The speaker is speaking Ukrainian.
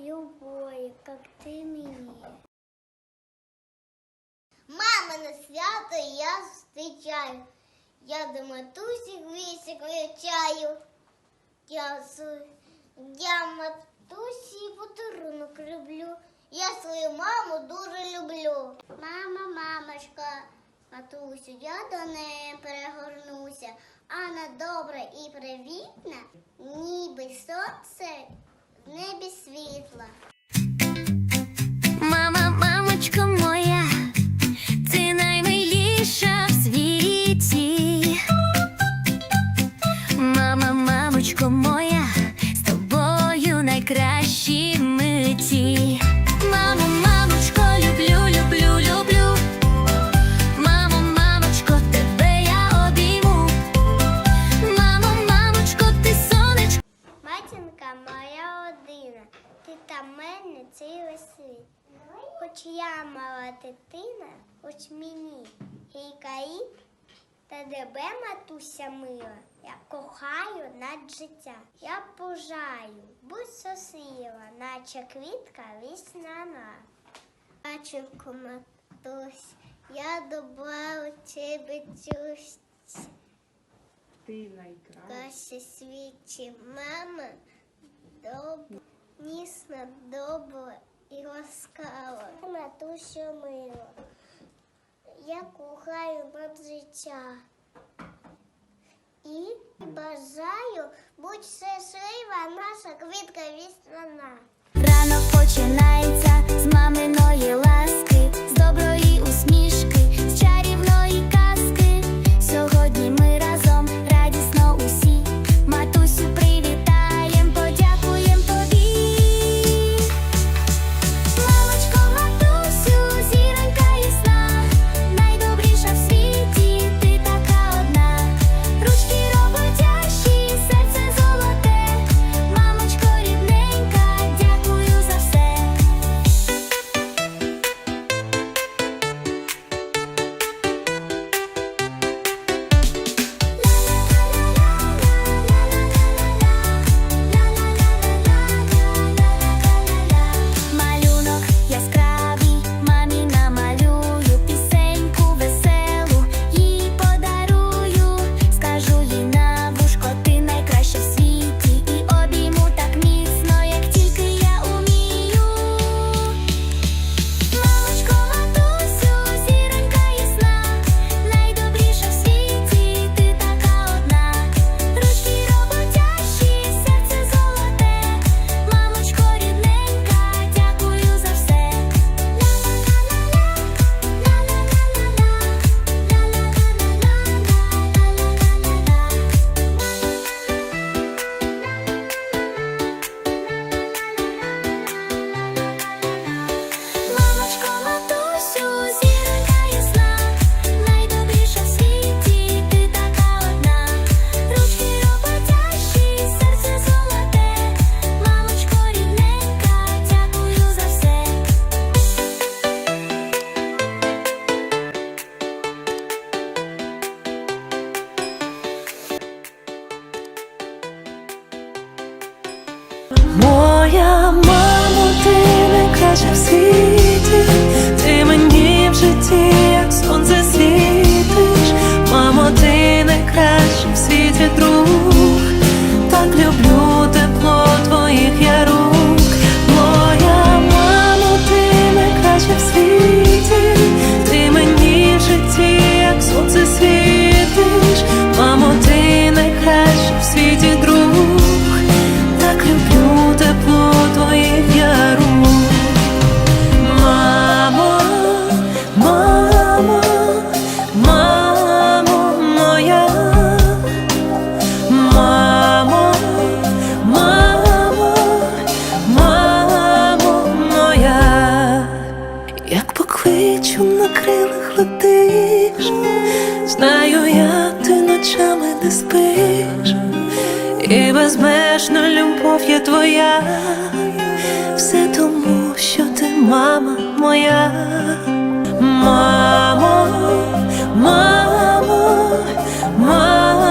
любові, як ти мені. на свято я зустрічаю. Я до матусі вісік вивчаю. Я я матусі подарунок люблю. Я свою маму дуже люблю. Мама, мамочка, матусю, я до неї перегорнуся. Вона добра і привітна, ніби сонце небі світла. Та мене цілий світ. Хоч я мала дитина, хоч мені гійкаї, та тебе, матуся мила, я кохаю над життя. Я пожаю, будь сосила, наче квітка весняна. Матінко, матусь, я добра у тебе цюсь. Ти найкраща. Свічі, мама, добра, нісна, добре і ласкаво. Матусю мило. я кохаю над життя. І бажаю, будь щаслива наша квітка вістрана. Рано починається Моя безмежна любов є твоя, все тому, що ти мама моя, мамо, мамо, мамо.